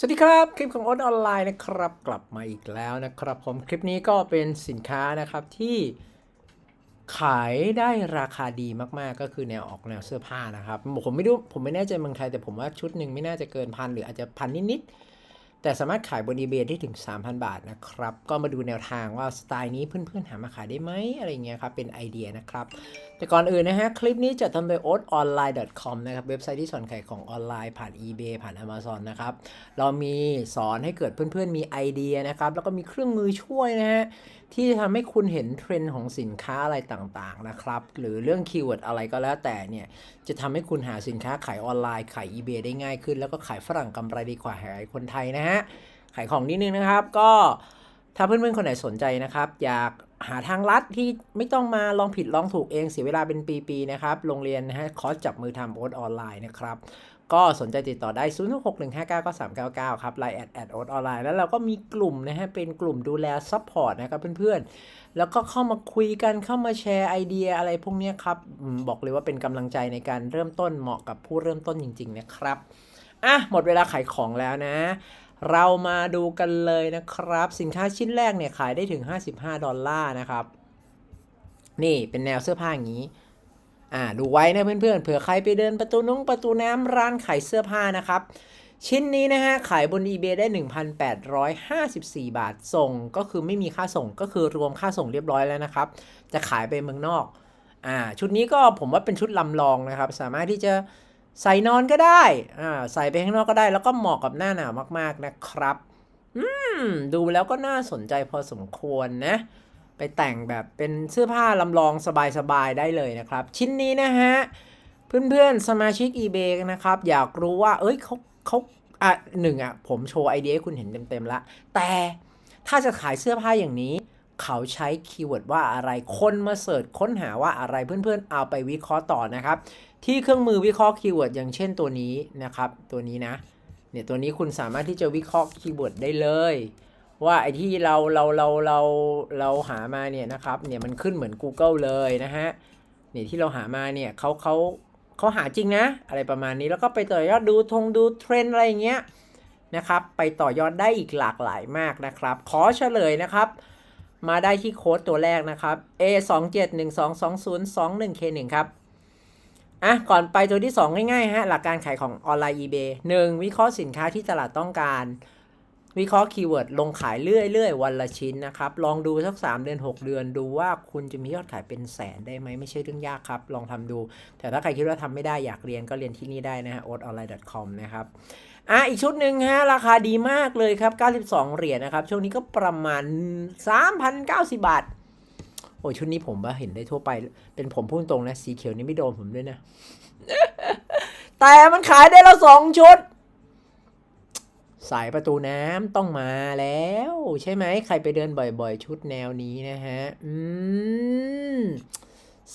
สวัสดีครับ คลิปของโอ๊ตออนไลน์นะครับ กลับมาอีกแล้วนะครับ ผมคลิปนี้ก็เป็นสินค้านะครับที่ขายได้ราคาดีมากๆ ก็คือแนวออกแนวเสื้อผ้านะครับ ผมไม่รู้ผมไม่แน่ใจเมืองไทยแต่ผมว่าชุดหนึ่งไม่น่าจะเกินพันหรืออาจจะพันนิดๆ แต่สามารถขายบน eBay ได้ถึง 3,000 บาทนะครับ ก็มาดูแนวทางว่าสไตล์นี้เพื่อนๆ หามาขายได้ไหมอะไรเงี้ยครับ เป็นไอเดียนะครับ แต่ก่อนอื่นนะฮะ คลิปนี้จะทำโดย oatonline.com นะครับ เว็บไซต์ที่สอนขายของออนไลน์ผ่าน eBay ผ่าน Amazon นะครับ เรามีสอนให้เกิดเพื่อนๆ มีไอเดียนะครับ แล้วก็มีเครื่องมือช่วยนะฮะที่จะทำให้คุณเห็นเทรนด์ของสินค้าอะไรต่างๆนะครับ หรือเรื่องคีย์เวิร์ดอะไรก็แล้วแต่เนี่ย จะทำให้คุณหาสินค้าขายออนไลน์ขาย eBay ได้ง่ายขึ้น แล้วก็ขายฝรั่งกำไรดีกว่าขายคนไทยนะฮะ ขายของนิดนึงนะครับ ก็ถ้าเพื่อนๆคนไหนสนใจนะครับ อยากหาทางลัดที่ไม่ต้องมาลองผิดลองถูกเองเสียเวลาเป็นปีๆนะครับ โรงเรียนนะฮะคอร์สจับมือทำโอ๊ตออนไลน์นะครับ ก็สนใจติดต่อได้0 6 1 5 9 9 3 9 9 ครับไลน์แอดแอดโอ๊ตออนไลน์แล้วเราก็มีกลุ่มนะฮะ เป็นกลุ่มดูแลซัพพอร์ตนะครับเพื่อนๆ แล้วก็เข้ามาคุยกันเข้ามาแชร์ไอเดียอะไรพวกนี้ครับ บอกเลยว่าเป็นกำลังใจในการเริ่มต้นเหมาะกับผู้เริ่มต้นจริง ๆ นะครับ อะ หมดเวลาขายของแล้วนะเรามาดูกันเลยนะครับ สินค้าชิ้นแรกเนี่ยขายได้ถึง 55 ดอลลาร์นะครับ นี่เป็นแนวเสื้อผ้าอย่างนี้ อ่าดูไว้นะเพื่อนๆเผื่อใครไปเดินประตูนุ่งประตูน้ำร้านขายเสื้อผ้านะครับ ชิ้นนี้นะฮะขายบน eBay ได้ 1,854 บาทส่ง ก็คือไม่มีค่าส่งก็คือรวมค่าส่งเรียบร้อยแล้วนะครับ จะขายไปเมืองนอกอ่าชุดนี้ก็ผมว่าเป็นชุดลำลองนะครับ สามารถที่จะใส่นอนก็ได้อ่าใส่ไปข้างนอกก็ได้ แล้วก็เหมาะกับหน้าหนาวมากๆนะครับ อืมดูแล้วก็น่าสนใจพอสมควรนะ ไปแต่งแบบเป็นเสื้อผ้าลำลองสบายๆได้เลยนะครับ ชิ้นนี้นะฮะ เพื่อนๆ สมาชิก eBay นะครับ อยากรู้ว่า เอ้ยเขาเขาอะหนึ่งอะ ผมโชว์ไอเดียให้คุณเห็นเต็มๆละ แต่ถ้าจะขายเสื้อผ้าอย่างนี้ เขาใช้คีย์เวิร์ดว่าอะไร คนมาเสิร์ชค้นหาว่าอะไรเพื่อนๆ เอาไปวิเคราะห์ต่อนะครับ ที่เครื่องมือวิเคราะห์คีย์เวิร์ดอย่างเช่นตัวนี้นะครับ ตัวนี้นะ เนี่ยตัวนี้คุณสามารถที่จะวิเคราะห์คีย์เวิร์ดได้เลย ว่าไอที่เราเราเราเราเราหามาเนี่ยนะครับเนี่ยมันขึ้นเหมือน Google เลยนะฮะเนี่ยที่เราหามาเนี่ยเขาเขาเขาหาจริงนะ อะไรประมาณนี้แล้วก็ไปต่อยอดดูทงดูเทรนอะไรอย่างเงี้ยนะครับ ไปต่อยอดได้อีกหลากหลายมากนะครับ ขอเฉลยนะครับ มาได้ที่โค้ดตัวแรกนะครับ A 2 7 1 2 2 0 2 1 K 1ครับอะก่อนไปตัวที่ 2 ง่ายๆฮะหลักการขายของออนไลน์ eBay 1. วิเคราะห์สินค้าที่ตลาดต้องการ วิเคราะห์คีย์เวิร์ดลงขายเรื่อยๆ วันละชิ้นนะครับ ลองดูสัก 3 เดือน 6 เดือน ดูว่าคุณจะมียอดขายเป็นแสนได้ไหมไม่ใช่เรื่องยากครับ ลองทำดู แต่ถ้าใครคิดว่าทำไม่ได้อยากเรียนก็เรียนที่นี่ได้นะฮะ oatonline.com นะครับอะอีกชุดหนึ่งฮะ ราคาดีมากเลยครับ 92 เหรียญนะครับ ช่วงนี้ก็ประมาณ 3,090 บาท โอ้ชุดนี้ผมว่าเห็นได้ทั่วไป เป็นผมพูดตรงนะสีเขียวนี่ไม่โดนผมด้วยนะ แต่มันขายได้แล้วสองชุด สายประตูน้ำต้องมาแล้ว ใช่ไหมใครไปเดินบ่อยๆ ชุดแนวนี้นะฮะ อืม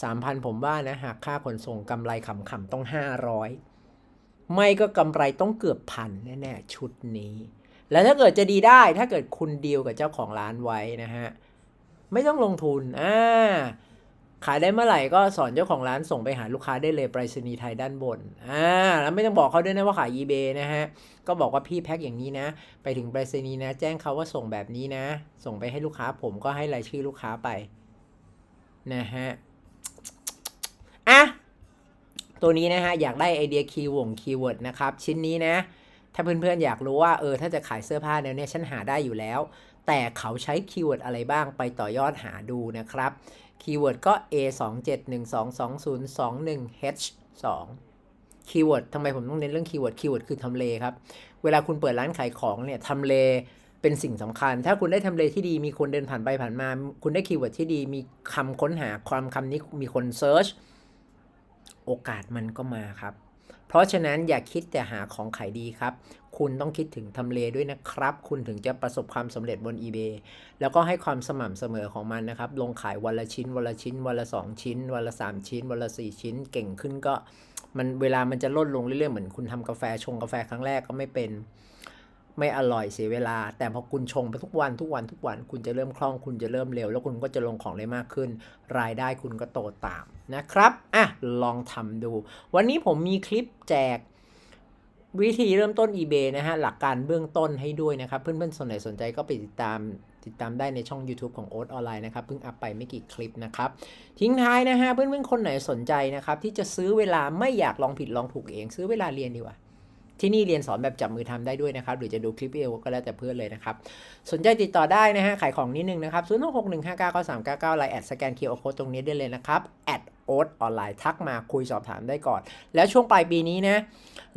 สามพันผมว่านะหากค่าขนส่งกำไรขำๆต้องห้าร้อยไม่ก็กำไรต้องเกือบพันแน่ๆชุดนี้ แล้วถ้าเกิดจะดีได้ถ้าเกิดคุณดีลกับเจ้าของร้านไว้นะฮะ ไม่ต้องลงทุนอ่า ขายได้เมื่อไหร่ก็สอนเจ้าของร้านส่งไปหาลูกค้าได้เลยไปรษณีย์ไทยด้านบนอ่าแล้วไม่ต้องบอกเขาด้วยนะว่าขาย eBay นะฮะ ก็บอกว่าพี่แพ็คอย่างนี้นะ ไปถึงไปรษณีย์นะ แจ้งเขาว่าส่งแบบนี้นะ ส่งไปให้ลูกค้าผมก็ให้รายชื่อลูกค้าไปนะฮะอะตัวนี้นะฮะ อยากได้ไอเดียคีย์วงคีย์เวิร์ดนะครับ ชิ้นนี้นะ ถ้าเพื่อนๆอยากรู้ว่าเออถ้าจะขายเสื้อผ้าแนวเนี้ยฉันหาได้อยู่แล้ว แต่เขาใช้คีย์เวิร์ดอะไรบ้างไปต่อยอดหาดูนะครับ คีย์เวิร์ดก็ A 2 7 1 2 2 0 2 1 H 2คีย์เวิร์ดทำไมผมต้องเน้นเรื่องคีย์เวิร์ดคีย์เวิร์ดคือทำเลครับ เวลาคุณเปิดร้านขายของเนี่ยทำเลเป็นสิ่งสำคัญ ถ้าคุณได้ทำเลที่ดี มีคนเดินผ่านไปผ่านมา คุณได้คีย์เวิร์ดที่ดี มีคำค้นหาความคำนี้มีคนเซิร์ช โอกาสมันก็มาครับ เพราะฉะนั้นอย่าคิดแต่หาของขายดีครับ คุณต้องคิดถึงทำเลด้วยนะครับ คุณถึงจะประสบความสำเร็จบน eBay แล้วก็ให้ความสม่ำเสมอของมันนะครับ ลงขายวันละชิ้น วันละชิ้น วันละ 2 ชิ้น วันละ 3 ชิ้น วันละ 4 ชิ้น เก่งขึ้นก็มันเวลามันจะลดลงเรื่อยๆ เหมือนคุณทำกาแฟชงกาแฟครั้งแรกก็ไม่เป็น ไม่อร่อยเสียเวลา แต่พอคุณชงไปทุกวันทุกวันทุกวัน คุณจะเริ่มคล่องคุณจะเริ่มเร็ว แล้วคุณก็จะลงของได้มากขึ้น รายได้คุณก็โตตามนะครับอะลองทำดู วันนี้ผมมีคลิปแจกวิธีเริ่มต้น eBay นะฮะ หลักการเบื้องต้นให้ด้วยนะครับ เพื่อนๆสนไหนสนใจก็ไปติดตามติดตามได้ในช่อง YouTube ของโอ๊ตออนไลน์นะครับ เพิ่งอัพไปไม่กี่คลิปนะครับ ทิ้งท้ายนะฮะ เพื่อนๆ คนไหนสนใจนะครับ ที่จะซื้อเวลาไม่อยากลองผิดลองถูกเอง ซื้อเวลาเรียนดีกว่า ที่นี่เรียนสอนแบบจับมือทำได้ด้วยนะครับ หรือจะดูคลิปวิดีโอก็แล้วแต่เพื่อนเลยนะครับ สนใจติดต่อได้นะฮะ ขายของนิดนึงนะครับ0 6 6 1 5 9 9 3 9 9ไลน์แอดสแกน QR Code ตรงนี้ได้เลยนะครับแอดโอ๊ตออนไลน์ทักมาคุยสอบถามได้ก่อน แล้วช่วงปลายปีนี้นะ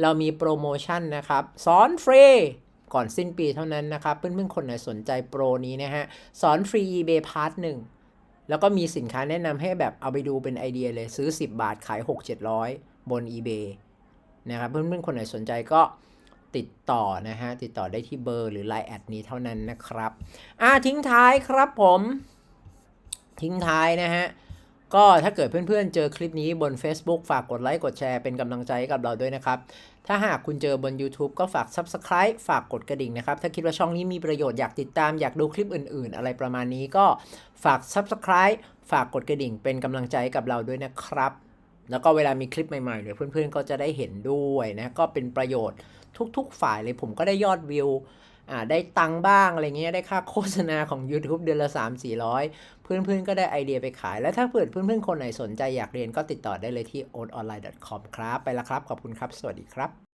เรามีโปรโมชั่นนะครับสอนฟรีก่อนสิ้นปีเท่านั้นนะครับ เพื่อนๆคนไหนสนใจโปรนี้นะฮะ สอนฟรี eBay Part 1 แล้วก็มีสินค้าแนะนำให้แบบเอาไปดูเป็นไอเดียเลยซื้อ 10 บาทขาย 6 700 บน eBay นะครับเพื่อนๆคนไหนสนใจก็ติดต่อนะฮะติดต่อได้ที่เบอร์หรือ Line แอดนี้เท่านั้นนะครับอ่าทิ้งท้ายครับผม ทิ้งท้ายนะฮะก็ถ้าเกิดเพื่อนๆเจอคลิปนี้บน Facebook ฝากกดไลค์กดแชร์เป็นกำลังใจให้กับเราด้วยนะครับ ถ้าหากคุณเจอบน YouTube ก็ฝาก Subscribe ฝากกดกระดิ่งนะครับ ถ้าคิดว่าช่องนี้มีประโยชน์อยากติดตามอยากดูคลิปอื่น ๆ อะไรประมาณนี้ก็ฝาก Subscribe ฝากกดกระดิ่งเป็นกำลังใจให้กับเราด้วยนะครับ แล้วก็เวลามีคลิปใหม่ๆเดี๋ยวเพื่อนๆก็จะได้เห็นด้วยนะ ก็เป็นประโยชน์ทุกๆฝ่ายเลยผมก็ได้ยอดวิวอ่าได้ตังค์บ้างอะไรเงี้ยได้ค่าโฆษณาของ YouTube เดือนละ 3 4 0 0 เพื่อนๆก็ได้ไอเดียไปขาย แล้วถ้าเกิดเพื่อนๆคนไหนสนใจอยากเรียนก็ติดต่อได้เลยที่ oatonline.com ครับ ไปละครับ ขอบคุณครับ สวัสดีครับ